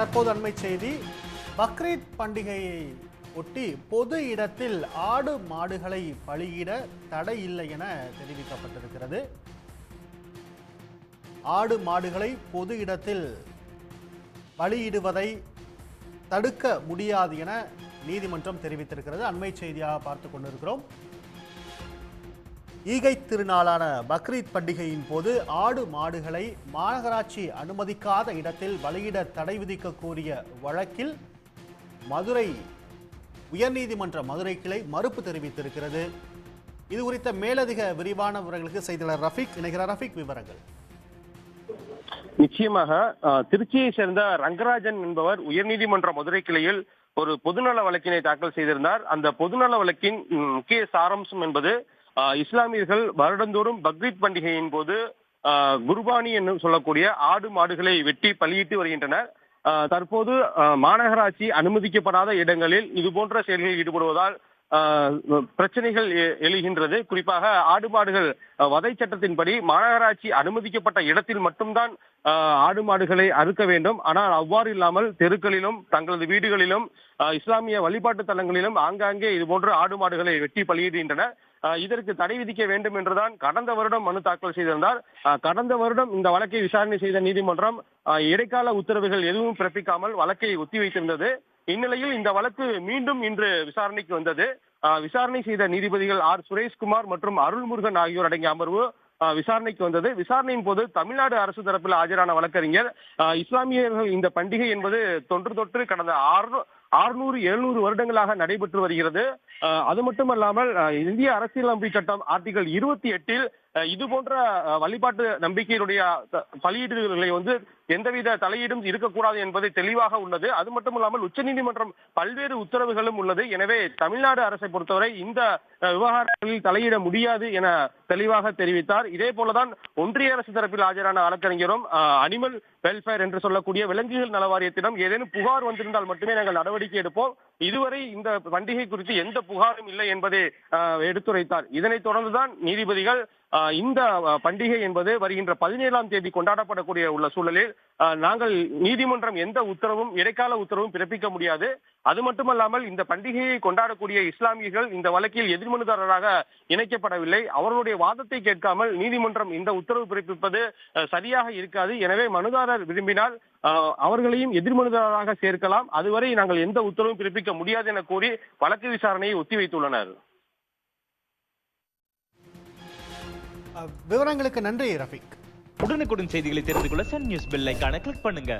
தற்போது அண்மை செய்தி பக்ரீத் பண்டிகையை ஒட்டி பொது இடத்தில் ஆடு மாடுகளை பலியிட தடை இல்லை என தெரிவிக்கப்பட்டிருக்கிறது. ஆடு மாடுகளை பொது இடத்தில் பலியிடுவதை தடுக்க முடியாது என நீதிமன்றம் தெரிவித்திருக்கிறது. அண்மை செய்தியாக பார்த்து கொண்டிருக்கிறோம். ஈகை திருநாளான பக்ரீத் பண்டிகையின் போது ஆடு மாடுகளை மாநகராட்சி அனுமதிக்காத இடத்தில் பலியிட தடை விதிக்க கோரிய வழக்கில் மதுரை உயர்நீதிமன்ற மதுரை கிளை மறுப்பு தெரிவித்திருக்கிறது. இது குறித்த மேலதிக விரிவான விவரங்களுக்கு செய்தியாளர் ரஃபிக் இணைகிறார். ரஃபிக் விவரங்கள். நிச்சயமாக திருச்சியை சேர்ந்த ரங்கராஜன் என்பவர் உயர்நீதிமன்ற மதுரை கிளையில் ஒரு பொதுநல வழக்கினை தாக்கல் செய்திருந்தார். அந்த பொதுநல வழக்கின் முக்கிய சாராம்சம் என்பது இஸ்லாமியர்கள் வருடந்தோறும் பக்ரீத் பண்டிகையின் போது குர்பானி என்று சொல்லக்கூடிய ஆடு மாடுகளை வெட்டி பலியிட்டு வருகின்றனர். தற்போது மாநகராட்சி அனுமதிக்கப்படாத இடங்களில் இது போன்ற செயல்களில் ஈடுபடுவதால் பிரச்சனைகள் எழுகின்றது. குறிப்பாக ஆடு மாடுகள் வதை சட்டத்தின்படி மாநகராட்சி அனுமதிக்கப்பட்ட இடத்தில் மட்டும்தான் ஆடு மாடுகளை அறுக்க வேண்டும். ஆனால் அவ்வாறு இல்லாமல் தெருக்களிலும் தங்களது வீடுகளிலும் இஸ்லாமிய வழிபாட்டு தலங்களிலும் ஆங்காங்கே இது போன்ற ஆடு மாடுகளை வெட்டி பலியிடுகின்றனர். இதற்கு தடை விதிக்க வேண்டும் என்றுதான் கடந்த வருடம் மனு தாக்கல் செய்திருந்தார். கடந்த வருடம் இந்த வழக்கை விசாரணை செய்த நீதிமன்றம் இடைக்கால உத்தரவுகள் எதுவும் பிறப்பிக்காமல் வழக்கை ஒத்திவைத்திருந்தது. இந்நிலையில் இந்த வழக்கு மீண்டும் இன்று விசாரணைக்கு வந்தது. அஹ், விசாரணை செய்த நீதிபதிகள் ஆர். சுரேஷ்குமார் மற்றும் அருள்முருகன் ஆகியோர் அடங்கிய அமர்வு விசாரணைக்கு வந்தது. விசாரணையின் போது தமிழ்நாடு அரசு தரப்பில் ஆஜரான வழக்கறிஞர் இஸ்லாமியர்கள் இந்த பண்டிகை என்பது தொன்று தொற்று கடந்த ஆறு ஆறுநூறு எழுநூறு வருடங்களாக நடைபெற்று வருகிறது. அது மட்டுமல்லாமல் அஹ், இந்திய அரசியலமைப்பு சட்டம் ஆர்டிகல் இருபத்தி எட்டில் இது போன்ற வழிபாட்டு நம்பிக்கையினுடைய பலியீடுகளை வந்து எந்தவித தலையீடும் இருக்கக்கூடாது என்பது தெளிவாக உள்ளது. அது மட்டுமல்லாமல் உச்சநீதிமன்றம் பல்வேறு உத்தரவுகளும் உள்ளது. எனவே தமிழ்நாடு அரசை பொறுத்தவரை இந்த விவகாரங்களில் தலையிட முடியாது என தெளிவாக தெரிவித்தார். இதே போலதான் ஒன்றிய அரசு தரப்பில் ஆஜரான வழக்கறிஞரும் அனிமல் வெல்ஃபேர் என்று சொல்லக்கூடிய விலங்குகள் நல வாரியத்திடம் ஏதேனும் புகார் வந்திருந்தால் மட்டுமே நாங்கள் நடவடிக்கை எடுப்போம். இதுவரை இந்த பண்டிகை குறித்து எந்த புகாரும் இல்லை என்பதை எடுத்துரைத்தார். இதனைத் தொடர்ந்துதான் நீதிபதிகள் இந்த பண்டிகை என்பது வருகின்ற பதினேழாம் தேதி கொண்டாடப்படக்கூடிய உள்ள சூழலில் நாங்கள் நீதிமன்றம் எந்த உத்தரவும் இடைக்கால உத்தரவும் பிறப்பிக்க முடியாது. அது மட்டுமல்லாமல் இந்த பண்டிகையை கொண்டாடக்கூடிய இஸ்லாமியர்கள் இந்த வழக்கில் எதிர்மனுதாரராக இணைக்கப்படவில்லை. அவர்களுடைய வாதத்தை கேட்காமல் நீதிமன்றம் இந்த உத்தரவு பிறப்பிப்பது சரியாக இருக்காது. எனவே மனுதாரர் விரும்பினால் அவர்களையும் எதிர்மனுதாரராக சேர்க்கலாம். அதுவரை நாங்கள் எந்த உத்தரவும் பிறப்பிக்க முடியாது என கூறி வழக்கு விசாரணையை ஒத்திவைத்துள்ளனர். விவரங்களுக்கு நன்றி ரஃபிக். உடனுக்குடன் செய்திகளை தெரிந்து கொள்ள சன் நியூஸ் பெல் ஐக்கான கிளிக் பண்ணுங்க.